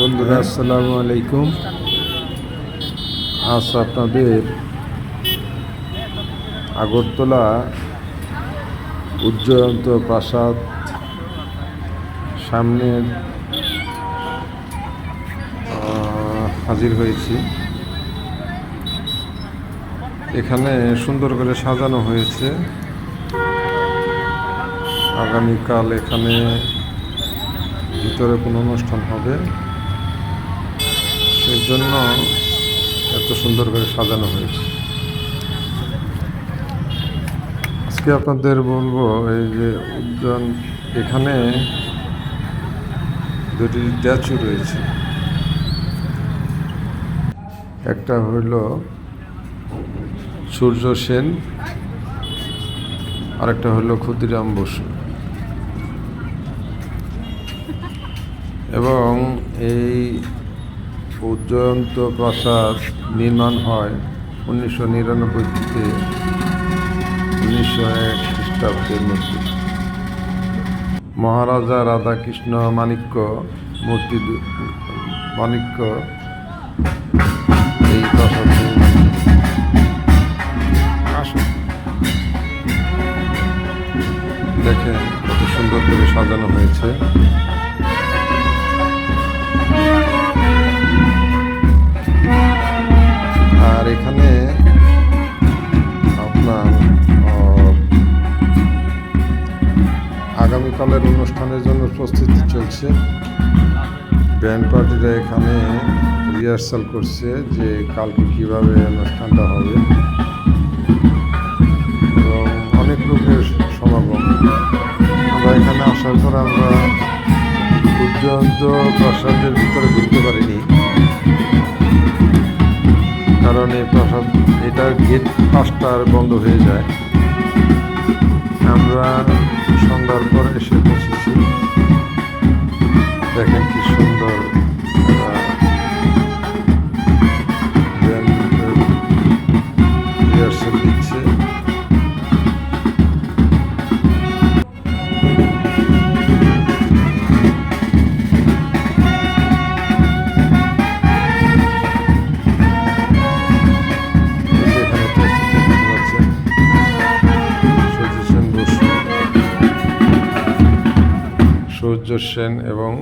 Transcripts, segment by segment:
বন্ধুরা, আসসালামু আলাইকুম। আজ আপনাদের আগরতলা উজ্জয়ন্ত প্রাসাদ সামনে হাজির হয়েছি। এখানে সুন্দর করে সাজানো হয়েছে। আগামীকাল এখানে ভিতরে কোনো অনুষ্ঠান হবে। সেই জন্য এত সুন্দর করে সাজানো হয়েছে। আজকে আপনাদের বলব, এই যে উদ্যান, এখানে দুটি স্ট্যাচু রয়েছে। একটা হইল সূর্য সেন, আরেকটা হলো ক্ষুদিরাম বসু। এবং এই উজ্জয়ন্ত প্রাসাদ নির্মাণ হয় উনিশশো নিরানব্বই থেকে উনিশশো এক খ্রিস্টাব্দের মধ্যে মহারাজা রাধাকৃষ্ণ মাণিক্য, মূর্তি মাণিক্য এই প্রাসাদ দেখেন কত সুন্দর করে সাজানো হয়েছে। এখানে আপনার আগামীকালের অনুষ্ঠানের জন্য প্রস্তুতি চলছে। ব্যান্ড পার্টিরা এখানে রিহার্সাল করছে যে কালকে কীভাবে অনুষ্ঠানটা হবে। এবং অনেক লোকের সমাগম। আমরা এখানে আসার পর আমরা উজ্জয়ন্ত প্রাসাদের ভিতরে ঢুকতে পারিনি। কারণ প্রাসাদ এটার গেট পাঁচটার বন্ধ হয়ে যায়। আমরা সন্ধ্যার পর এসে পৌঁছেছি। দেখেন কি সুন্দর সূর্য সেন এবং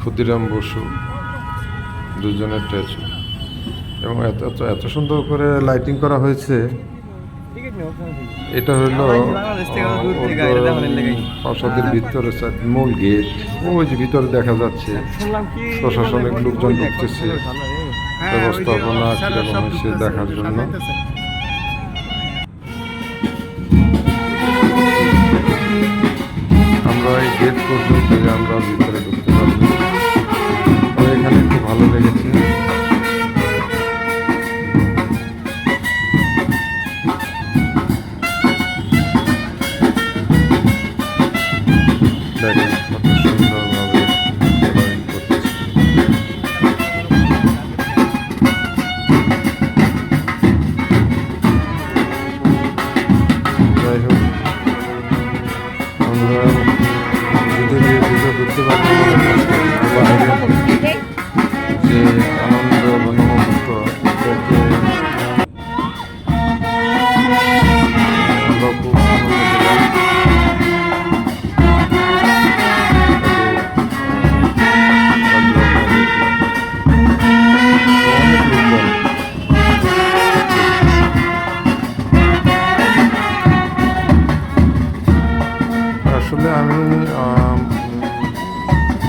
ক্ষুদিরাম বসু দুজনের স্ট্যাচু এবং এত এত এত সুন্দর করে লাইটিং করা হয়েছে। এটা হলো। প্রাসাদের ভিতরে মূল গেট ওই যে ভিতরে দেখা যাচ্ছে প্রশাসনিক লোকজন ঢুকতেছে। ব্যবস্থাপনা কীরকম হয়েছে দেখার জন্য। গেট পর্যন্ত আমরা ভিতরে ঢুকতে পারব। এখানে একটু ভালো লেগেছে। যাই হোক আমরা ভিতরে ভিতরে ঢুকতে পারব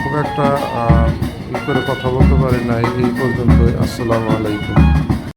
খুব একটা ই করে কথা বলতে পারি না এই পর্যন্তই। আসসালামু আলাইকুম।